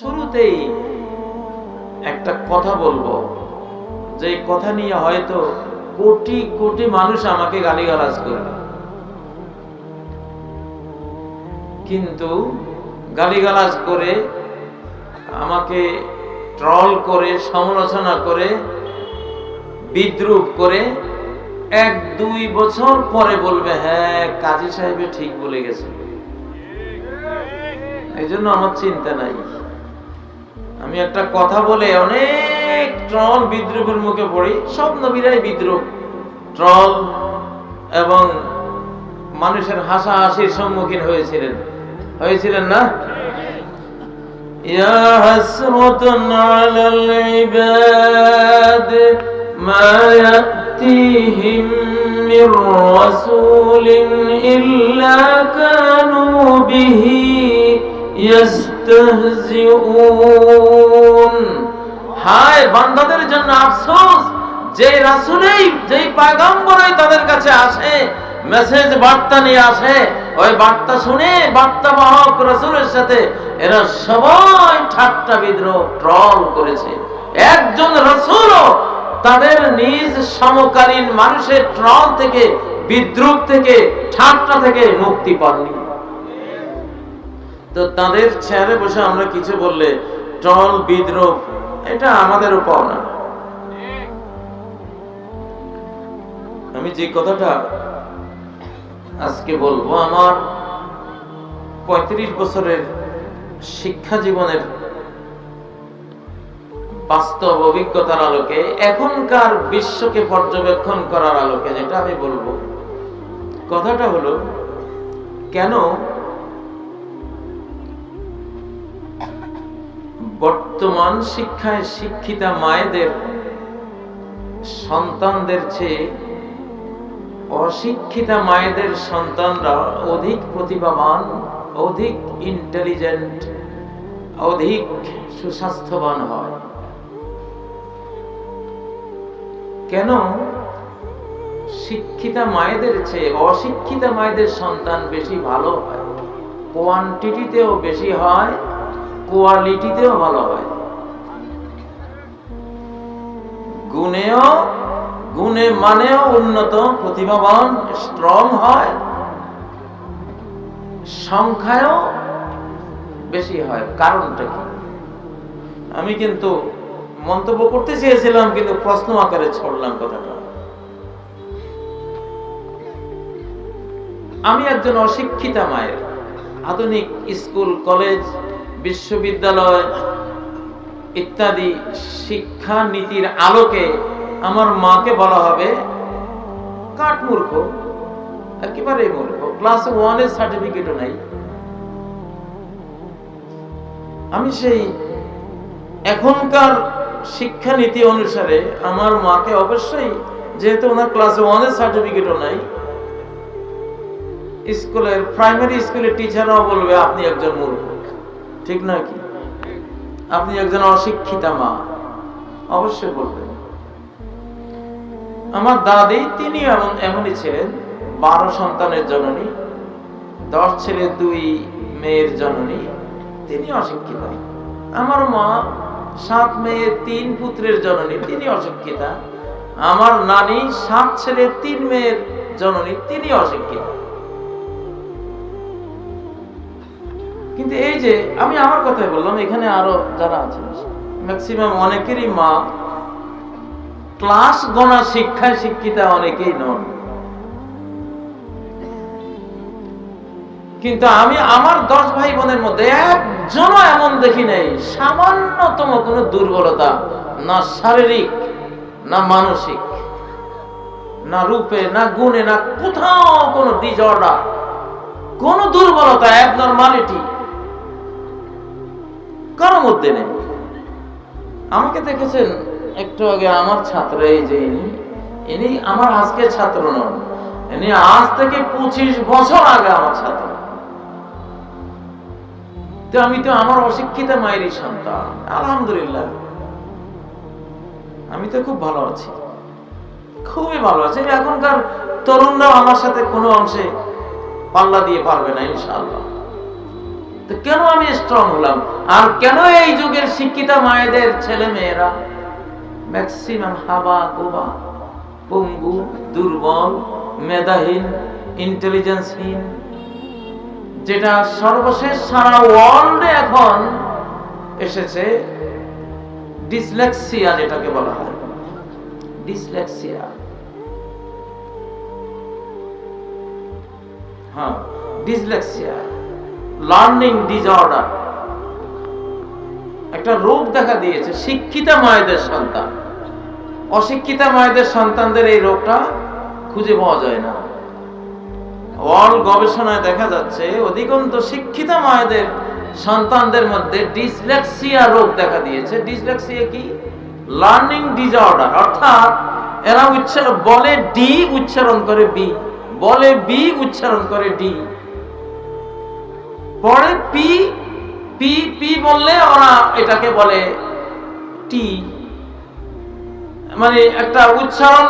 শুরুতেই একটা কথা বলব। যে কথা নিয়ে হয়তো কোটি কোটি মানুষ আমাকে গালিগালাজ করবে। কিন্তু গালিগালাজ করে, আমাকে ট্রল করে, সমালোচনা করে, বিদ্রুপ করে, এক দুই বছর পরে বলবে হ্যাঁ কাজী সাহেবে ঠিক বলে গেছে। এই জন্য আমার চিন্তা নাই। আমি একটা কথা বলে অনেক ট্রল বিদ্রুপের মুখে পড়ি সব নবীরাই বিদ্রুপ ট্রল এবং মানুষের হাসাহাসির সম্মুখীন হয়েছিলেন হয়েছিলেন না يا حسرة على العباد ما يأتيهم من رسول إلا كانوا به يستهزئون বান্দাদের জন্য আফসোস। যে তাদের কাছে আসে মেসেজ বার্তা নিয়ে আসে, ওই বার্তা শুনে বার্তা বাহক সাথে এরা সবাই ঠাট্টা বিদ্রোহ ট্রল করেছে। একজন রাসূলও তাদের নিজ সমকালীন মানুষের ট্রল থেকে বিদ্রুপ থেকে, ঠাট্টা থেকে মুক্তি পাননি। তো তাদের চেয়ারে বসে আমরা কিছু বললে ট্রল বিদ্রোপ এটা আমাদেরও পাওনা আমি যে কথাটা আজকে বলব, আমার পঁয়ত্রিশ বছরের শিক্ষা জীবনের বাস্তব অভিজ্ঞতার আলোকে, এখনকার বিশ্বকে পর্যবেক্ষণ করার আলোকে যেটা আমি বলব, কথাটা হলো, কেন বর্তমান শিক্ষায় শিক্ষিতা মায়েদের সন্তানদের চেয়ে অশিক্ষিতা মায়েদের সন্তানরা অধিক প্রতিভাবান, অধিক ইন্টেলিজেন্ট অধিক সুস্বাস্থ্যবান হয়। কেন শিক্ষিতা মায়েদের চেয়ে অশিক্ষিতা মায়েদের সন্তান বেশি ভালো হয়? কোয়ান্টিটিতেও বেশি হয় কোয়ালিটিতেও ভালো হয়। গুণেও, গুণে মানেও উন্নত, প্রতিভাবান স্ট্রং হয়। সংখ্যায়ও বেশি হয়। কারণটা কি? আমি কিন্তু মন্তব্য করতে চেয়েছিলাম, কিন্তু প্রশ্ন আকারে ছড়লাম কথাটা। আমি একজন অশিক্ষিতা মায়ের। আধুনিক স্কুল, কলেজ বিশ্ববিদ্যালয় ইত্যাদি শিক্ষা নীতির আলোকে আমার মাকে বলা হবে কাঠ মূর্খ, একেবারে মূর্খ। ক্লাস ওয়ানের সার্টিফিকেটও নাই। আমি সেই এখনকার শিক্ষানীতি অনুসারে আমার মাকে অবশ্যই, যেহেতু ওনার ক্লাস ওয়ানের সার্টিফিকেটও নাই, স্কুলের প্রাইমারি স্কুলের টিচাররাও বলবে, আপনি একজন মূর্খ। ঠিক না কি? আপনি একজন অশিক্ষিতা মা, অবশ্যই বলবেন। আমার দাদি তিনি এমন, এমনই ছিলেন, বারো সন্তানের জননী, দশ ছেলে, দুই মেয়ের জননী তিনি অশিক্ষিতা। আমার মা সাত মেয়ে, তিন পুত্রের জননী, তিনি অশিক্ষিতা। আমার নানি সাত ছেলে, তিন মেয়ের জননী, তিনি অশিক্ষিতা। কিন্তু এই যে, আমি আমার কথাই বললাম, এখানে আরও যারা আছে ম্যাক্সিমাম অনেকেরই মা ক্লাস গণা শিক্ষায় শিক্ষিতা অনেকেই নন। কিন্তু আমি আমার দশ ভাই বোনের মধ্যে একজনও এমন দেখি নাই, সামান্যতম কোনো দুর্বলতা, না শারীরিক, না মানসিক, না রূপে, না গুণে, না কোথাও কোনো ডিজর্ডার কোন দুর্বলতা অ্যাবনর্মালিটি কারও মধ্যে নেই। আমাকে দেখেছেন একটু আগে আমার ছাত্র, এই যে ইনি আমার আজকের ছাত্র নন, ইনি আজ থেকে পঁচিশ বছর আগে আমার ছাত্র। তো আমি তো আমার অশিক্ষিত মায়েরই সন্তান, আলহামদুলিল্লাহ। আমি তো খুব ভালো আছি, খুবই ভালো আছি। এখনকার তরুণরাও আমার সাথে কোনো অংশে পাল্লা দিয়ে পারবে না, ইনশাআল্লাহ। তো কেন আমি স্ট্রং হলাম? আর কেন এই যুগের শিক্ষিতা মায়েদের ছেলে মেয়েরা ম্যাক্সিমাম হাবা গোবা, পঙ্গু, দুর্বল, মেধাহীন ইন্টেলিজেন্সহীন যেটা সর্বশেষ সারা ওয়ার্ল্ডে এখন এসেছে ডিসলেক্সিয়া যেটাকে বলা হয়। ডিসলেক্সিয়া হ্যাঁ ডিসলেক্সিয়া লার্নিং ডিসঅর্ডার একটা রোগ দেখা দিয়েছে, শিক্ষিতা মায়েদের সন্তান। অশিক্ষিতা মায়েদের সন্তানদের এই রোগটা খুঁজে পাওয়া যায় না। ওয়ার্ল্ড গবেষণায় দেখা যাচ্ছে অধিকাংশ শিক্ষিতা মায়েদের সন্তানদের মধ্যে ডিসলেক্সিয়া রোগ দেখা দিয়েছে। ডিসলেক্সিয়া কি? লার্নিং ডিসঅর্ডার, অর্থাৎ এরা উচ্চারণ, বলে ডি উচ্চারণ করে বি বলে বি উচ্চারণ করে ডি পরে পি পি পি বললে ওরা এটাকে বলে টি। মানে একটা উচ্চারণ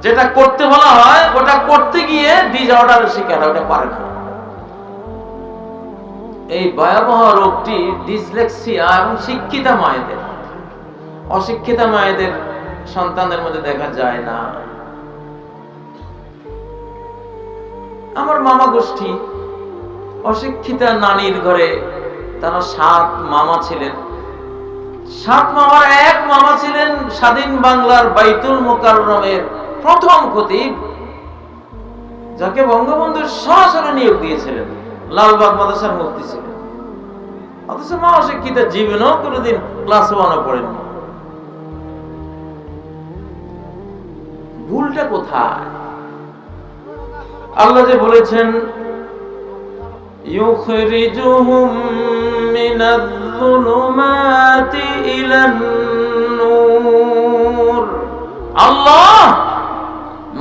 যেটা করতে বলা হয় ওটা করতে গিয়ে ডিসঅর্ডারের শিকার হয়, ওটা পারে না। এই ভয়াবহ রোগটি ডিসলেক্সিয়া এবং শিক্ষিতা মায়েদের। অশিক্ষিতা মায়েদের সন্তানদের মধ্যে দেখা যায় না। আমার মামা গোষ্ঠী অশিক্ষিতা নানির ঘরে তারা সাত মামা ছিলেন। সাত মামার এক মামা ছিলেন স্বাধীন বাংলার বাইতুল মোকাররমের প্রথম খতিব, যাকে বঙ্গবন্ধুর সরাসরি নিয়োগ দিয়েছিলেন। লালবাগ মাদ্রাসার মুক্তি ছিল অথচ জীবনেও কোনোদিন ক্লাস ওয়ানও পড়েননি। ভুলটা কোথায়? আল্লাহ যে বলেছেন, ইউখরিজুহুম من الظلمات إلى النور আল্লাহ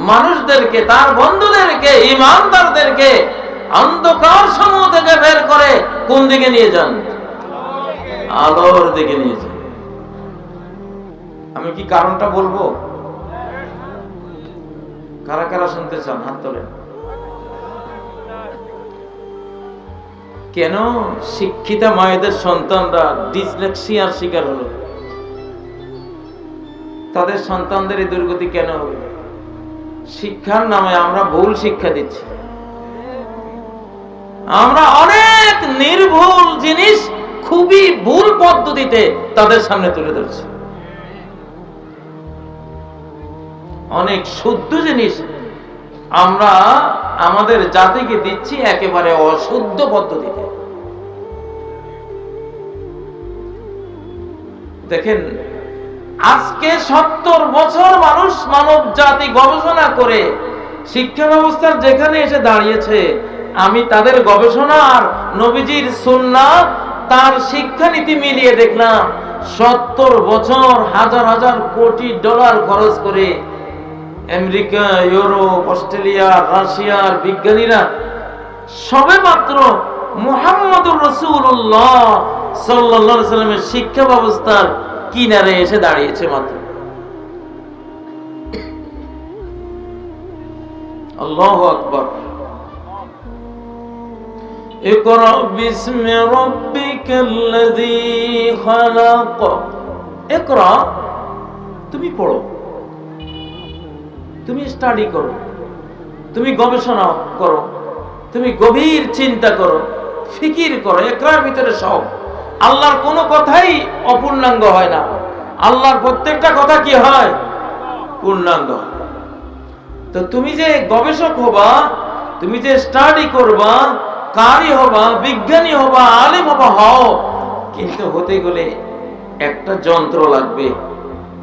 মানুষদেরকে তার বন্ধুদেরকে ইমানদারদেরকে অন্ধকার সমূহ থেকে বের করে কোন দিকে নিয়ে যান আলোর দিকে নিয়ে যান আমি কি কারণটা বলবো কারা কারা শুনতে চান হাত তোলেন কেন শিক্ষিতা মায়েদের সন্তানরা ডিসলেক্সিয়ার শিকার হলো? তাদের সন্তানদের এই দুর্গতি কেন হবে শিক্ষার নামে আমরা ভুল শিক্ষা দিচ্ছি। আমরা অনেক নির্ভুল জিনিস খুবই ভুল পদ্ধতিতে তাদের সামনে তুলে ধরছি। অনেক শুদ্ধ জিনিস আমরা আমাদের জাতিকে দিচ্ছি একেবারে অশুদ্ধ পদ্ধতিতে। দেখেন, আজকে সত্তর বছর মানুষ মানব জাতি গবেষণা করে শিক্ষা ব্যবস্থার যেখানে এসে দাঁড়িয়েছে, আমি তাদের গবেষণা আর নবীজির সুন্না তার শিক্ষানীতি মিলিয়ে দেখলাম, সত্তর বছর হাজার হাজার কোটি ডলার খরচ করে আমেরিকা ইউরোপ অস্ট্রেলিয়া রাশিয়ার বিজ্ঞানীরা সবে মাত্র মুহাম্মদুর রসুল্লাহ সাল্লাহ সাল্লামের শিক্ষা ব্যবস্থার কিনারে এসে দাঁড়িয়েছে মাত্র আল্লাহ আকবর اقرأ باسم ربك الذي خلق اقرأ তুমি পড়ো তুমি স্টাডি করো। তুমি গবেষণা করো। তুমি গভীর চিন্তা করো। ফিকির করো। একরার ভিতরে সব। আল্লাহর কোনো কথাই অপূর্ণাঙ্গ হয় না। আল্লাহর প্রত্যেকটা কথা কি হয়? পূর্ণাঙ্গ তো তুমি যে গবেষক হবা, তুমি যে স্টাডি করবা, কারি হবা, বিজ্ঞানী হবা, আলেম হবা, হও। কিন্তু হতে গেলে একটা যন্ত্র লাগবে,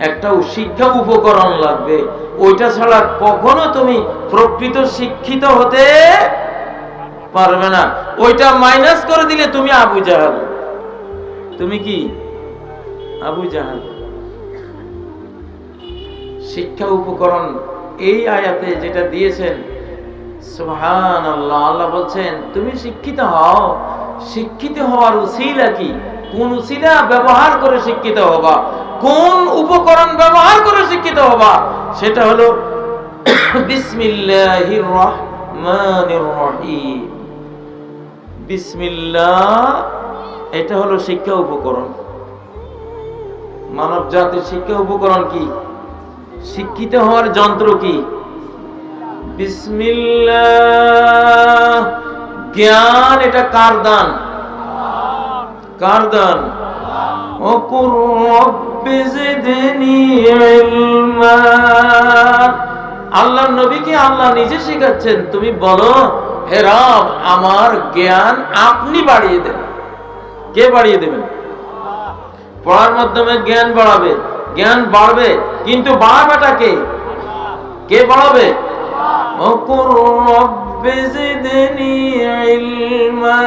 একটা শিক্ষা উপকরণ লাগবে ওইটা ছাড়া কখনো তুমি প্রকৃত শিক্ষিত হতে পারবে না। ওইটা মাইনাস করে দিলে তুমি আবু জাহাল। তুমি কি? আবু জাহাল। শিক্ষা উপকরণ এই আয়াতে যেটা দিয়েছেন সুবহান আল্লাহ আল্লাহ বলছেন, তুমি শিক্ষিত হও। শিক্ষিত হওয়ার উসিলা কি? কোন উসিলা ব্যবহার করে শিক্ষিত হবা, কোন উপকরণ ব্যবহার করে শিক্ষিত হবা, সেটা হলো বিসমিল্লাহির রহমানির রহিম বিসমিল্লাহ, এটা হলো শিক্ষা উপকরণ। মানব জাতির শিক্ষা উপকরণ কি? শিক্ষিত হওয়ার যন্ত্র কি? বিসমিল্লাহ, জ্ঞান এটা কার দান? কার দান وقل رب زدني علما আল্লাহর নবীকে আল্লাহ নিজে শেখাচ্ছেন তুমি বলো হে রব আমার জ্ঞান আপনি বাড়িয়ে দেন কে বাড়িয়ে দেবেন পড়ার মাধ্যমে জ্ঞান বাড়াবে জ্ঞান বাড়বে কিন্তু বাড়াবেটা কে কে বাড়াবে وقل رب زدني علما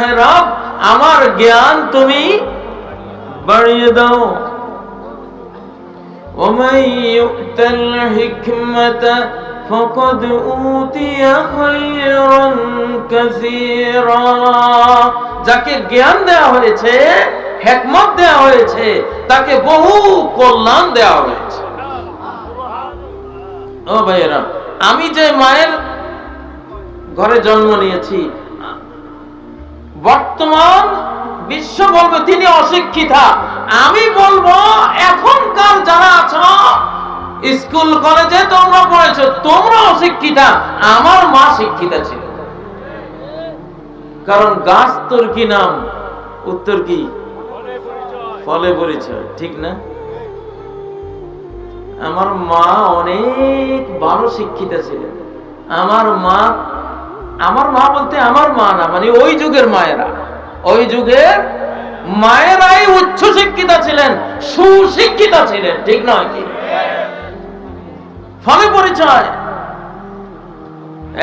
হে রব আমার জ্ঞান তুমি বাড়িয়ে দাও ومن يؤت الحكمة فقد أوتي خيرا كثيرا যাকে জ্ঞান দেওয়া হয়েছে হেকমত দেওয়া হয়েছে তাকে বহু কল্যাণ দেওয়া হয়েছে ও ভাইয়েরা, আমি যে মায়ের ঘরে জন্ম নিয়েছি, বর্তমান বিশ্ব বলবে তিনি অশিক্ষিতা। আমি বলব, এখনকার যারা আছো, স্কুল, কলেজে তোমরা পড়েছো, তোমরা অশিক্ষিতা। আমার মা শিক্ষিতা ছিল। কারণ গাছ তোর কি নাম? উত্তর কি? ফলে পরিচয়। ঠিক না? আমার মা অনেক ভালো শিক্ষিতা ছিলেন। আমার মা আমার মা বলতে আমার মা না মানে ওই যুগের মায়েরা। ওই যুগের মায়েরাই উচ্চ শিক্ষিতা ছিলেন, সুশিক্ষিতা ছিলেন, ঠিক নয় কি? ফলে পরিচয়।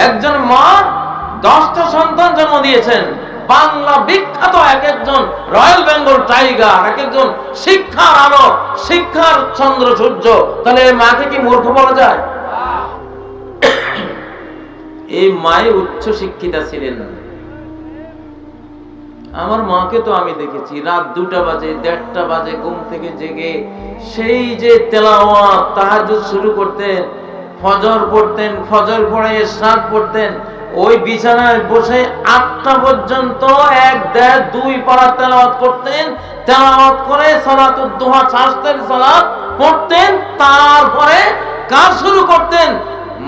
একজন মা দশটা সন্তান জন্ম দিয়েছেন। বাংলা বিখ্যাত এক একজন রয়্যাল বেঙ্গল টাইগার এক একজন শিক্ষার আলো, শিক্ষার চন্দ্র সূর্য। তাহলে এই মাকে কি মূর্খ বলা যায়? এই মায়ে উচ্চ শিক্ষিতা ছিলেন। আমার মাকে তো আমি দেখেছি, রাত দুটা বাজে, দেড়টা বাজে, ঘুম থেকে জেগে সেই যে তেলাওয়া তাহাজ্জুদ শুরু করতেন, ফজর পড়তেন, ফজর পড়ে ইশরাক পড়তেন ওই বিছানায় বসে আটটা পর্যন্ত এক দেড় দুই পারা তেলাওয়াত করতেন, তেলাওয়াত করে সালাতুদ দুহা শাস্তের সলাত পড়তেন, তারপরে কাজ শুরু করতেন।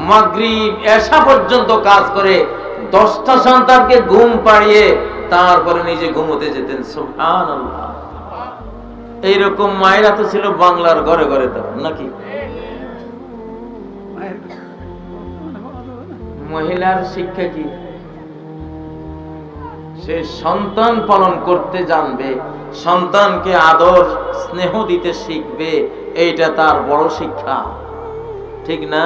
মাগরিব এশা পর্যন্ত কাজ করে দশটা সন্তানকে ঘুম পাড়িয়ে তারপরে নিজে ঘুমোতে যেতেন, সুবহানাল্লাহ। এইরকম মায়েরা তো ছিল বাংলার ঘরে ঘরে তখন, নাকি? মহিলার শিক্ষা কি? সে সন্তান পালন করতে জানবে, সন্তানকে আদর, স্নেহ দিতে শিখবে, এইটা তার বড় শিক্ষা। ঠিক না?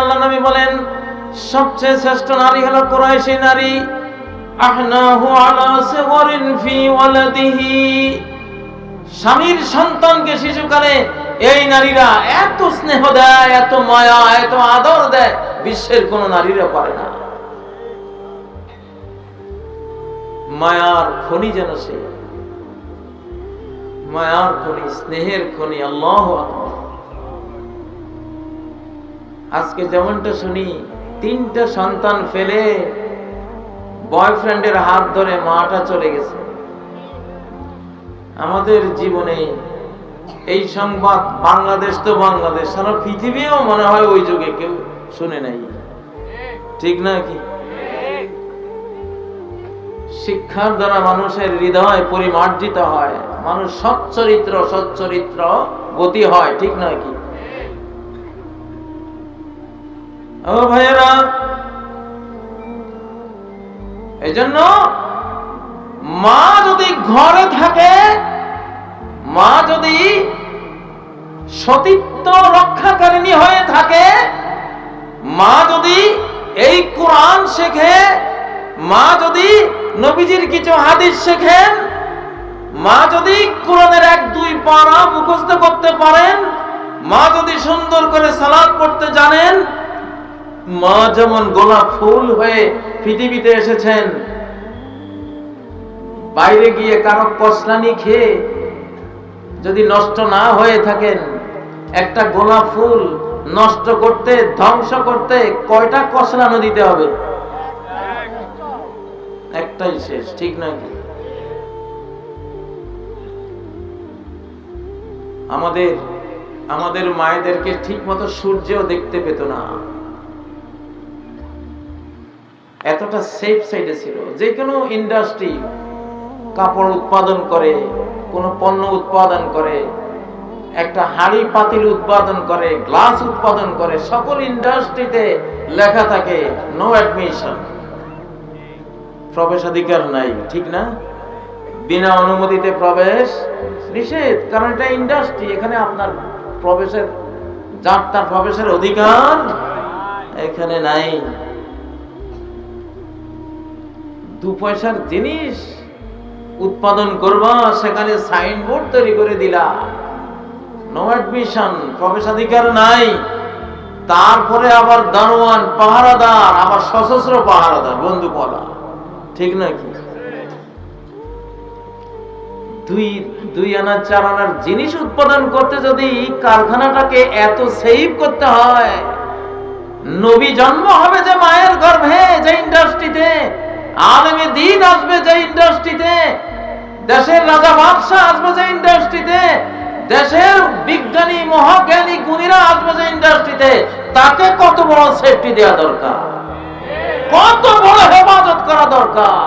আল্লাহ নবী বলেন, সবচেয়ে শ্রেষ্ঠ নারী হলো কুরাইশি নারী। আহনাহু আলা সিগরিন ফি ওয়ালাদিহি। স্বামীর সন্তানকে শিশুকালে এই নারীরা এত স্নেহ দেয়, এত মায়া, এত আদর দেয়, বিশ্বের কোন নারীরা পারে না। মায়ার খনি যেন সে। মায়ার খনি, স্নেহের খনি, আল্লাহ আজকে যেমনটা শুনি, তিনটা সন্তান ফেলে বয়ফ্রেন্ডের হাত ধরে মাটা চলে গেছে। আমাদের জীবনে এই সংবাদ বাংলাদেশ তো বাংলাদেশ, সারা পৃথিবীও মনে হয় ওই যুগে কেউ শুনে নাই। ঠিক না কি? শিক্ষার দ্বারা মানুষের হৃদয় পরিমার্জিত হয়, মানুষ সচ্চরিত্র সচ্চরিত্র গতি হয়, ঠিক নয় কি? ও ভাইয়েরা এই জন্য মা যদি ঘরে থাকে, মা যদি সতীত্ব রক্ষাকারিণী হয়ে থাকে, মা যদি এই কোরআন শেখে, মা যদি নবীজির কিছু হাদিস শেখেন, মা যদি কোরআনের এক, দুই পারা মুখস্থ করতে পারেন, মা যদি সুন্দর করে সালাদ পড়তে জানেন, মা যেমন গোলাপ ফুল হয়ে পৃথিবীতে এসেছেন। বাইরে গিয়ে কারও কসলানি খেয়ে যদি নষ্ট না হয়ে থাকেন, একটা গোলাপ ফুল নষ্ট করতে, ধ্বংস করতে কয়টা কসলানো দিতে হবে? একটাই শেষ, ঠিক নাকি আমাদের আমাদের মায়েদেরকে ঠিক মতো সূর্যও দেখতে পেত না। এতটা সেফ সাইডে ছিল। যে কোনো ইন্ডাস্ট্রি কাপড় উৎপাদন করে, কোনো পণ্য উৎপাদন করে, একটা হাড়ি পাতিল উৎপাদন করে গ্লাস উৎপাদন করে, সকল ইন্ডাস্ট্রিতে লেখা থাকে নো অ্যাডমিশন প্রবেশাধিকার নাই, ঠিক না? বিনা অনুমতিতে প্রবেশ নিষেধ, কারণ এটা ইন্ডাস্ট্রি এখানে আপনার প্রবেশের, যার তার প্রবেশের অধিকার এখানে নাই। দু পয়সার জিনিস উৎপাদন করবা, সেখানে সাইনবোর্ড তৈরি করে দিলা নো অ্যাডমিশন প্রবেশাধিকার নাই। তারপরে আবার দারোয়ান, পাহারাদার, আবার সশস্ত্র পাহারাদার বন্দুকওয়ালা ঠিক নাকি দুই দুই আনা, চার আনার জিনিস উৎপাদন করতে যদি কারখানাটাকে এত সেভ করতে হয়, নবী জন্ম হবে যে মায়ের গর্ভে, যে ইন্ডাস্ট্রিতে আলেমে দিন আসবে যে ইন্ডাস্ট্রিতে দেশের রাজা বাদশাহ আসবে যে ইন্ডাস্ট্রিতে দেশের বিজ্ঞানী, মহাজ্ঞানী গুণীরা আসবে যে ইন্ডাস্ট্রিতে তাকে কত বড় সেফটি দেওয়া দরকার? কত বড় হেফাজত করা দরকার?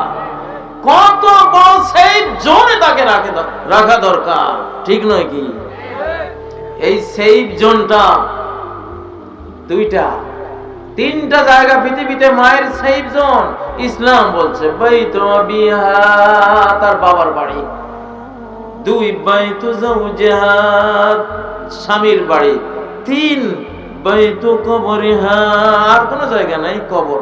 কত বড় সেফ জোনে তাকে রাখে রাখা দরকার? ঠিক নয় কি? এই সেফ জোনটা দুইটা। তিনটা জায়গা পৃথিবীতে মায়ের সেফ জোন ইসলাম বলছে তার বাবার বাড়ি। দুই বাইতু জাওজিহা স্বামীর বাড়ি। তিন বাইতু কবরিহা, আর কোনো জায়গা নাই, কবর।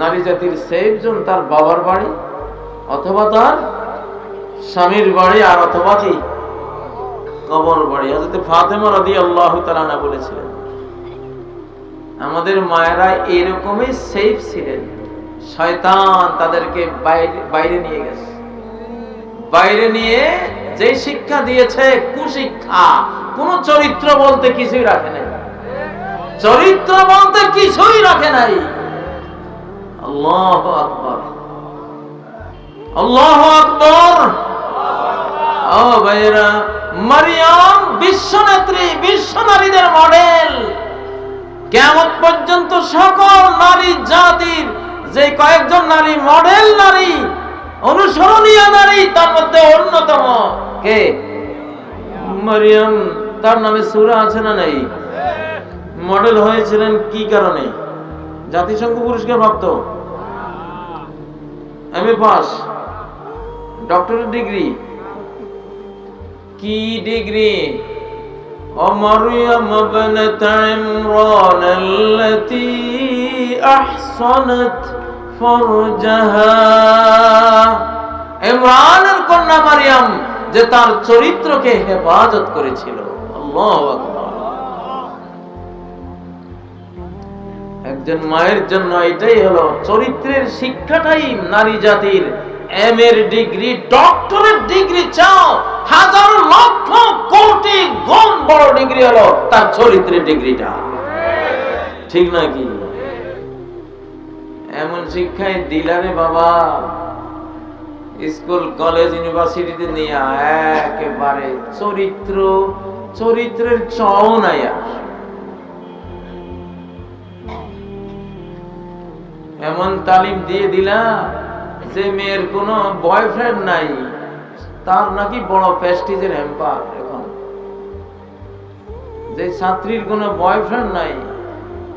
নারী জাতির সেফ জোন তার বাবার বাড়ি, অথবা তার স্বামীর বাড়ি, আর অথবা কি? কবর বাড়ি। হযরত ফাতেমা রাদিয়াল্লাহু তাআলা বলেছিলেন আমাদের মায়েরা এরকমই সেফ ছিলেন। শয়তান তাদেরকে বাইরে নিয়ে গেছে। বাইরে নিয়ে যে শিক্ষা দিয়েছে, কুশিক্ষা। কোন চরিত্র বলতে কিছুই রাখে নাই। চরিত্র বলতে কিছুই রাখে নাই। আল্লাহ আকবর। আল্লাহ আকবর। ও বিশ্ব নেত্রী, বিশ্ব নারীদের মডেল কেমন পর্যন্ত সকল নারী জাতির যে কয়েকজন নারী মডেল নারী, অনুসরণীয় নারী, তার মধ্যে অন্যতম কে? মারিয়াম। তার নামে সুরা আছে না নাই? মডেল হয়েছিলেন কি কারণে? জাতিসংঘ পুরস্কার প্রাপ্ত? M A pass. Doctorate degree কি ডিগ্রি ومريم ابنة عمران التي أحصنت فرجها ইমরানের কন্যা মারিয়াম যে তার চরিত্রকে হেফাজত করেছিল আল্লাহু আকবার একজন মায়ের জন্য এটাই হলো চরিত্রের শিক্ষাটাই নারী জাতির এম এর ডিগ্রি ডক্টরেট ডিগ্রি চাও হাজার লক্ষ কোটি গুণ বড় ডিগ্রি হলো তার চরিত্রের ডিগ্রিটা। ঠিক নাকি এমন শিক্ষায় দিলারে বাবা, স্কুল, কলেজ, ইউনিভার্সিটিতে নিয়ে একেবারে চরিত্র, চরিত্রের চও নাই এমন তালিম দিয়ে দিলা যে মেয়ের কোনো বয়ফ্রেন্ড নাই। তার নাকি বড় প্রেস্টিজের হ্যাম্পার এখন। যে ছাত্রীর কোনো বয়ফ্রেন্ড নাই,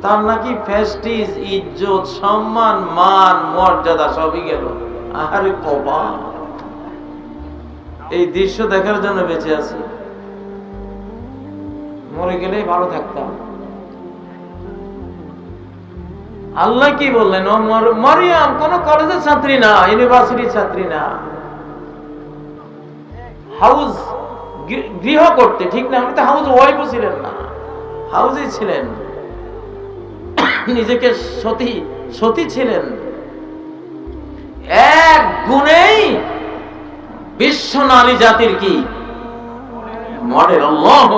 তার নাকি প্রেস্টিজ ইজ্জত, সম্মান, মান, মর্যাদা সবই গেল। আরে কবা এই দৃশ্য দেখার জন্য বেঁচে আছি। মরে গেলেই ভালো থাকতাম। আল্লাহ কি বললেন? মরিয়াম কোন কলেজের ছাত্রী না ইউনিভার্সিটির ছাত্রী না। হাউস গৃহ করতে, ঠিক না? উনি তো হাউস ওয়াইফও ছিলেন না। হাউসে ছিলেন। নিজেকে সতী সতী ছিলেন। এক গুণেই বিশ্ব নারী জাতির কি? মডেল, আল্লাহু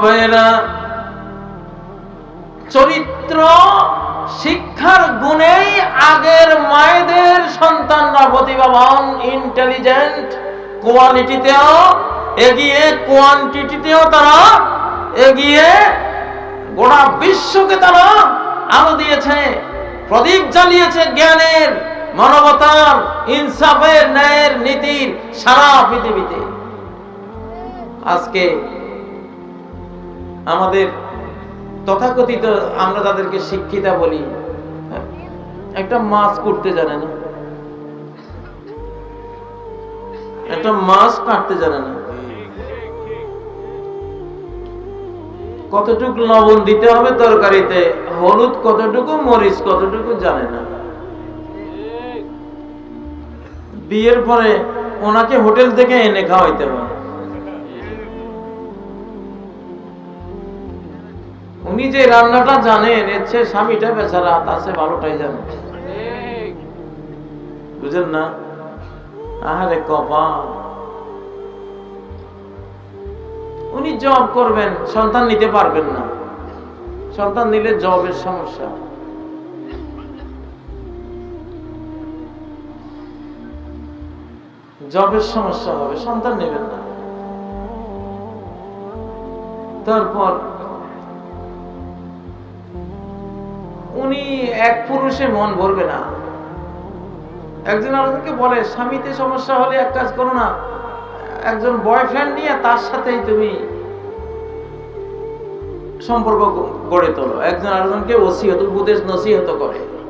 ভাইরা চরিত্র শিক্ষার গুণেই আগের মায়েদের সন্তানরা প্রতিভাবান ইন্টেলিজেন্ট কোয়ালিটিতেও এগিয়ে কোয়ান্টিটিতেও তারা এগিয়ে গোটা বিশ্বকে তারা আলো দিয়েছে, প্রদীপ জ্বালিয়েছে জ্ঞানের, মানবতার, ইনসাফের, ন্যায়ের নীতির সারা পৃথিবীতে। আজকে আমাদের তথাকথিত আমরা তাদেরকে শিক্ষিতা বলি। একটা মাছ করতে জানে না। একটা মাছ কাটতে জানে না। কতটুকু লবণ দিতে হবে তরকারিতে? হলুদ কতটুকু, মরিচ কতটুকু জানে না। বিয়ের পরে ওনাকে হোটেল থেকে এনে খাওয়াইতে হবে। উনি যে রান্নাটা জানেন, এর চেয়ে স্বামীটা বেচারা তার চেয়ে ভালোটাই জানে। বুঝেন না? আহারে কপাল। উনি জব করবেন, সন্তান নিতে পারবেন না। সন্তান নিলে জবের সমস্যা। জবের সমস্যা হবে, সন্তান নেবেন না। তারপর উনি এক পুরুষে মন ভরবে না। একজন আরেকজনকে বলে, স্বামীতে সমস্যা হলে এক কাজ করো না। একজন বয়ফ্রেন্ড নিয়ে তার সাথেই তুমি সম্পর্ক গড়ে তোলো। একজন আরেকজনকে ওসিহত উপদেশ নসিহত করে।